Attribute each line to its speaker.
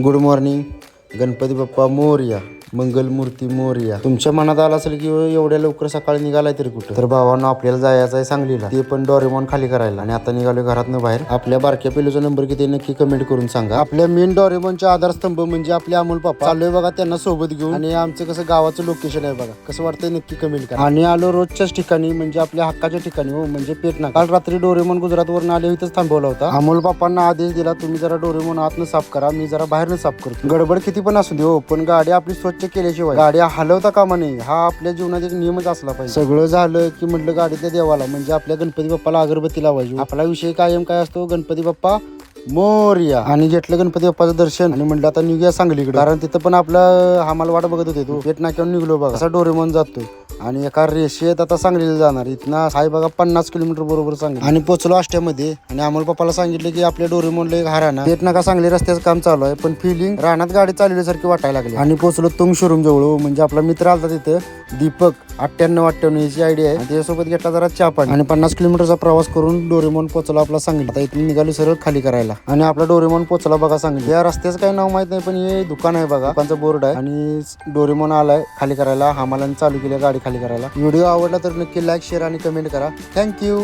Speaker 1: Good morning Ganpati Bappa Morya Mangalmurti Morya. तुमच्या मनात आलं असेल की एवढ्या लवकर सकाळी निघालाय तरी कुठं? तर भावांना आपल्याला जायचं आहे सांगलीला. ते पण डॉरेमॉन खाली करायला. आणि आता निघालो घरातनं बाहेर. आपल्या बारक्या पिलूचा नंबर किती नक्की कमेंट करून सांगा. आपल्या मेन डॉरेमॉनच्या आधारस्तंभ म्हणजे आपले अमोल पापा चाललोय बघा त्यांना सोबत घेऊन. आणि आमचं कसं गावाचं लोकेशन आहे बघा. कसं वाटतंय नक्की कमेंट करा. आणि आलो रोजच्याच ठिकाणी म्हणजे आपल्या हक्काच्या ठिकाणी हो म्हणजे पेटना काल रात्री डोरेमॉन गुजरातवरून आले इथंच थांबवला होता. अमोल बापांना आदेश दिला तुम्ही जरा डोरेमॉन आतनं साफ करा मी जरा बाहेरनं साफ करतो. गडबड किती पण असू दे हो पण गाडी आपली स्वच्छ केल्याशिवाय गाडी हलवता कामा नये. हा आपल्या जीवनात एक नियमच असला पाहिजे. सगळं झालं की म्हटलं गाडीतल्या देवाला म्हणजे आपल्या गणपती बाप्पाला अगरबत्ती लावायची. आपला विषय कायम काय असतो? गणपती बाप्पा मोरया. आणि घेतलं गणपती बाप्पाचं दर्शन. आणि म्हणलं आता निघूया सांगलीकडे. कारण तिथं पण आपलं आम्हाला वाट बघत होते तो. पेट नाक्यावर निघलो बघा. असा डोरेमॉन जातोय. आणि एका रेषेत आता सांगलीला जाणार. इथनं हाय बघा पन्नास किलोमीटर बरोबर सांगली. आणि पोचलो आष्ट्यामध्ये आणि अमोल पप्पाला सांगितलं की आपल्या डोरेमॉनला एक हाराना. येत नका सांगली रस्त्याचं काम चालू आहे पण फिलिंग रानात गाडी चालवल्यासारखी वाटायला लागली. आणि पोचलो तुंग शोरूम जवळ हो. म्हणजे आपला मित्र आलता तिथं दीपक अठ्ठ्याण्णव अठ्ठ्याण्णव याची आयडिया आहे. त्याच्यासोबत घेतला जरा चहा आणि पन्नास किलोमीटरचा प्रवास करून डोरेमोन पोचला आपला सांगितलं आता इथून निघालो सरळ खाली करायला. आणि आपला डोरेमोन पोचला बघा सांगितलं या रस्त्याचं काही नाव माहीत नाही पण हे दुकान आहे बघा. दुकानचा बोर्ड आहे. आणि डोरेमोन आलाय खाली करायला. हमालाने चालू केली गाडी खाली. खाली करायला. व्हिडिओ आवडला तर नक्की लाईक शेअर आणि कमेंट करा. Thank you